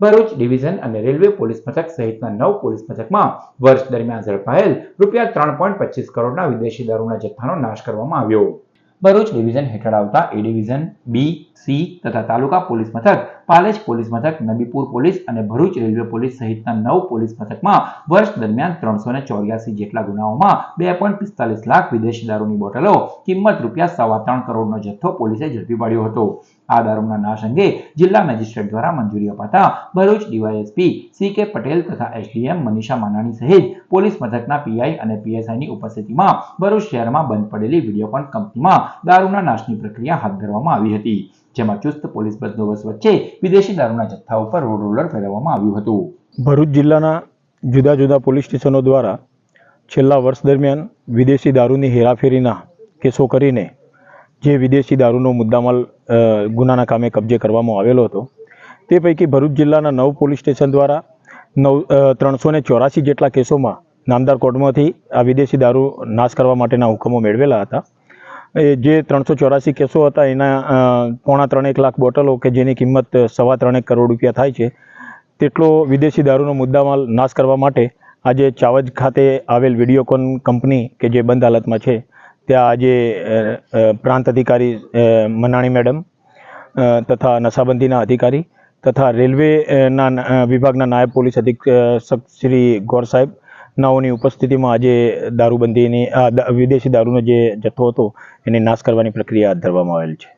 Bharuch division અને railway police મથક સહિતના નવ પોલીસ મથકમાં વર્ષ દરમિયાન ઝડપાયેલ રૂપિયા ત્રણ પોઈન્ટ પચીસ કરોડના વિદેશી દારૂના જથ્થાનો નાશ કરવામાં આવ્યો. ભરૂચ ડિવિઝન હેઠળ આવતા એ ડિવિઝન, બી, સી તથા તાલુકા પોલીસ મથક પાલેજ પોલીસ મથક, નબીપુર પોલીસ અને ભરૂચ રેલવે પોલીસ સહિતના નવ પોલીસ મથકમાં વર્ષ દરમિયાન ત્રણસો ને ચોર્યાસી જેટલા ગુનાઓમાં બે પોઈન્ટ પિસ્તાલીસ લાખ વિદેશી દારૂની બોટલો કિંમત રૂપિયા સવા ત્રણ કરોડનો જથ્થો પોલીસે ઝડપી પાડ્યો હતો. આ દારૂના નાશ અંગે જિલ્લા મેજિસ્ટ્રેટ દ્વારા મંજૂરી અપાતા ભરૂચ ડીવાયએસપી સી કે પટેલ તથા એસડીએમ મનીષા માનાણી સહિત પોલીસ મથકના પીઆઈ અને પીએસઆઈની ઉપસ્થિતિમાં ભરૂચ શહેરમાં બંધ પડેલી વિડીયોકોન કંપનીમાં દારૂના નાશની પ્રક્રિયા હાથ ધરવામાં આવી હતી. જેમાં ચુસ્ત પોલીસ બંદોબસ્ત વચ્ચે વિદેશી દારૂના જથ્થા ઉપર રોડ રોલર ફેરવવામાં આવ્યું હતું. ભરૂચ જિલ્લાના જુદા જુદા પોલીસ સ્ટેશનો દ્વારા છેલ્લા વર્ષ દરમિયાન વિદેશી દારૂની હેરાફેરીના કેસો કરીને જે વિદેશી દારૂનો મુદ્દામાલ ગુનાના કામે કબજે કરવામાં આવેલો હતો, તે પૈકી ભરૂચ જિલ્લાના નવ પોલીસ સ્ટેશન દ્વારા નવ ત્રણસો ને ચોરાસી જેટલા કેસોમાં નામદાર કોર્ટમાંથી આ વિદેશી દારૂ નાશ કરવા માટેના હુકમો મેળવેલા હતા. જે ત્રણસો ચોરાસી કેસો હતા, એના પોણા ત્રણેક લાખ બોટલો કે જેની કિંમત સવા ત્રણેક કરોડ રૂપિયા થાય છે, તેટલો વિદેશી દારૂનો મુદ્દામાલ નાશ કરવા માટે આજે ચાવજ ખાતે આવેલ વિડીયોકોન કંપની કે જે બંધ હાલતમાં છે, ત્યાં આજે પ્રાંત અધિકારી મનાણી મેડમ તથા નશાબંધીના અધિકારી તથા રેલવેના વિભાગના નાયબ પોલીસ અધિક્ષક શ્રી ગોર સાહેબ નાઓની ઉપસ્થિતિમાં આજે દારૂબંધીની વિદેશી દારૂનો જે જથ્થો હતો, એને નાશ કરવાની પ્રક્રિયા હાથ ધરવામાં આવેલ છે.